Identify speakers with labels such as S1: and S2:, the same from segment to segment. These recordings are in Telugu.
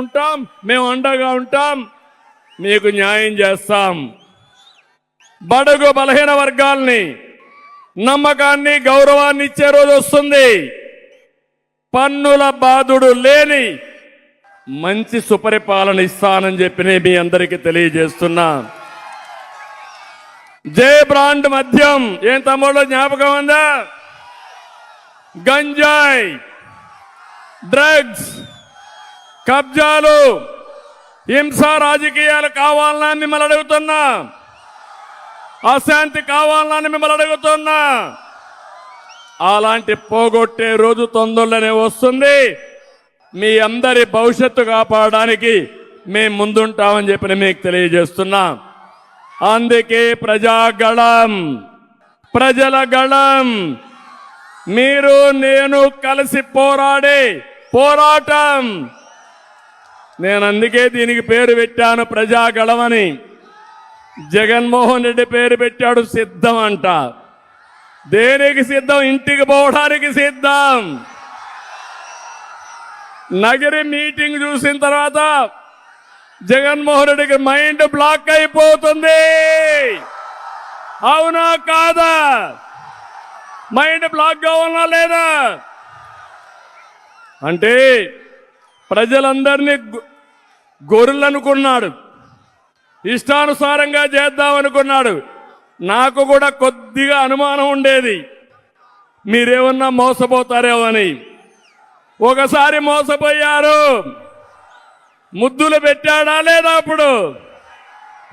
S1: ఉంటాం మేము అండగా ఉంటాం మీకు న్యాయం చేస్తాం. బడుగు బలహీన వర్గాల్ని నమ్మకాన్ని గౌరవాన్ని ఇచ్చే రోజు వస్తుంది. పన్నుల బాధుడు లేని మంచి సుపరిపాలన ఇస్తానని చెప్పి మీ అందరికీ తెలియజేస్తున్నా. జే బ్రాండ్ మద్యం ఏం తమ్ముళ్ళు జ్ఞాపకం ఉందా? గంజాయి డ్రగ్స్ కబ్జాలు హింస రాజకీయాలు కావాలన్నా మిమ్మల్ని అడుగుతున్నా. అశాంతి కావాలన్నా మిమ్మల్ని అడుగుతున్నా. అలాంటి పోగొట్టే రోజు తొందరలోనే వస్తుంది. మీ అందరి భవిష్యత్తు కాపాడడానికి మేము ముందుంటామని చెప్పి మీకు తెలియజేస్తున్నా. అందుకే ప్రజాగళం ప్రజల గళం. మీరు నేను కలిసి పోరాడే పోరాటం. నేను అందుకే దీనికి పేరు పెట్టాను ప్రజాగళమని. జగన్మోహన్ రెడ్డి పేరు పెట్టాడు సిద్ధం అంట. దేనికి సిద్ధం? ఇంటికి పోవడానికి సిద్ధం. నగరి మీటింగ్ చూసిన తర్వాత జగన్మోహన్ రెడ్డికి మైండ్ బ్లాక్ అయిపోతుంది. అవునా కాదా? మైండ్ బ్లాక్గా ఉన్నా లేదా? అంటే ప్రజలందరినీ గొర్రెలనుకున్నాడు. ఇష్టానుసారంగా చేద్దామనుకున్నాడు. నాకు కూడా కొద్దిగా అనుమానం ఉండేది. మీరేమన్నా మోసపోతారేమో అని ఒకసారి మోసపోయారు. ముద్దులు పెట్టాడా లేదా అప్పుడు?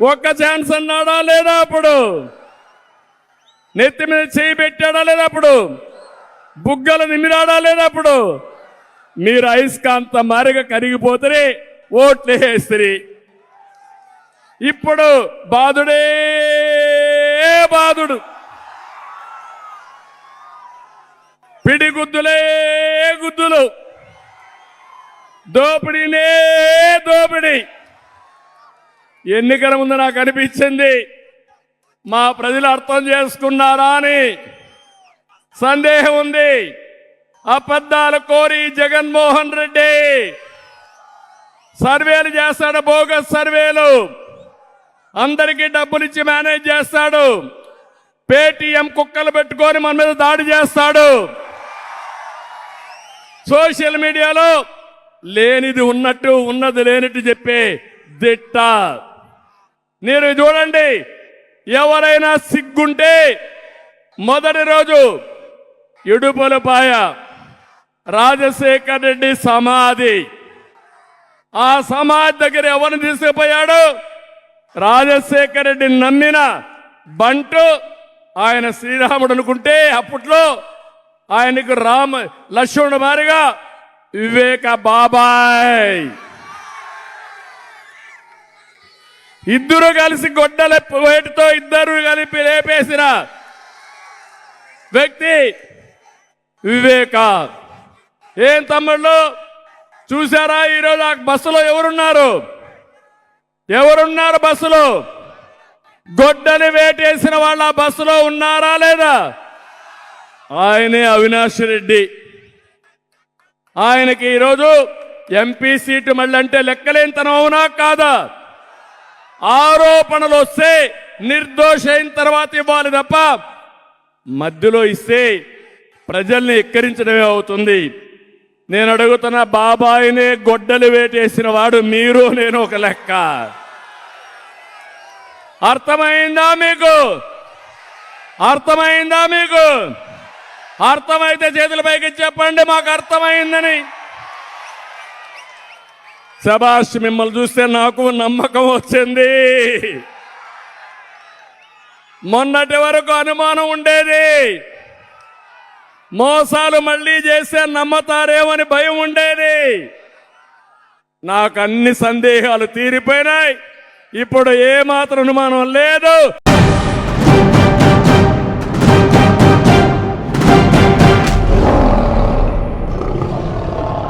S1: ఒక్క ఛాన్స్ అన్నాడా లేదా అప్పుడు? నెత్తి మీద చేయి పెట్టాడా లేదా అప్పుడు? బుగ్గలు నిమిరాడా లేదా అప్పుడు? మీరు అయస్కాంత మారిగా కరిగిపోతే ఓట్లు వేస్తుంది ఇప్పుడు బాధుడే బాధుడు పిడిగుద్దులే గుద్దులు. దోపిడీనే దోపిడీ. ఎన్నికల ముందు నాకు అనిపించింది మా ప్రజలు అర్థం చేసుకున్నారా అని సందేహం ఉంది. అబద్ధాలు కోరి జగన్మోహన్ రెడ్డి. సర్వేలు చేస్తాడు బోగస్ సర్వేలు. అందరికీ డబ్బులిచ్చి మేనేజ్ చేస్తాడు. పేటీఎం కుక్కలు పెట్టుకొని మన మీద దాడి చేస్తాడు. సోషల్ మీడియాలో లేనిది ఉన్నట్టు ఉన్నది లేనట్టు చెప్పే దిట్ట. మీరు చూడండి ఎవరైనా సిగ్గుంటే మొదటి రోజు ఇడుపులపాయ రాజశేఖర్ రెడ్డి సమాధి. ఆ సమాధి దగ్గర ఎవరిని తీసుకుపోయాడు? రాజశేఖర్ రెడ్డిని నమ్మిన బంటు ఆయన శ్రీరాముడు అనుకుంటే అప్పట్లో ఆయనకు రామ లక్ష్మణుడు మారిగా వివేక బాబాయ్. ఇద్దరు కలిసి గొడ్డల వేటితో ఇద్దరు కలిపి లేపేసిన వ్యక్తి వివేక. ఏం తమ్ముళ్ళు? చూసారా ఈరోజు ఆ బస్సులో ఎవరున్నారు? ఎవరున్నారు బస్సులో? గొడ్డని వేటేసిన వాళ్ళ ఆ బస్సులో ఉన్నారా లేదా? ఆయనే అవినాష్ రెడ్డి. ఆయనకి ఈరోజు ఎంపీ సీటు మళ్ళీ అంటే లెక్కలేనితనం అవునా కాదా? ఆరోపణలు వస్తే నిర్దోష అయిన తర్వాత ఇవ్వాలి తప్ప మధ్యలో ఇస్తే ప్రజల్ని ఎక్కరించడమే అవుతుంది. నేను అడుగుతున్న బాబాయినే గొడ్డలు వేటేసిన వాడు మీరు నేను ఒక లెక్క. అర్థమైందా మీకు? అర్థమైందా మీకు? అర్థమైతే చేతుల పైకి చెప్పండి మాకు అర్థమైందని. శబాష్ మిమ్మల్ని చూస్తే నాకు నమ్మకం వచ్చింది. మొన్నటి వరకు అనుమానం ఉండేది. మోసాలు మళ్ళీ చేస్తే నమ్మతారేమని భయం ఉండేది. నాకు అన్ని సందేహాలు తీరిపోయినాయి. ఇప్పుడు ఏ మాత్రం అనుమానం లేదు.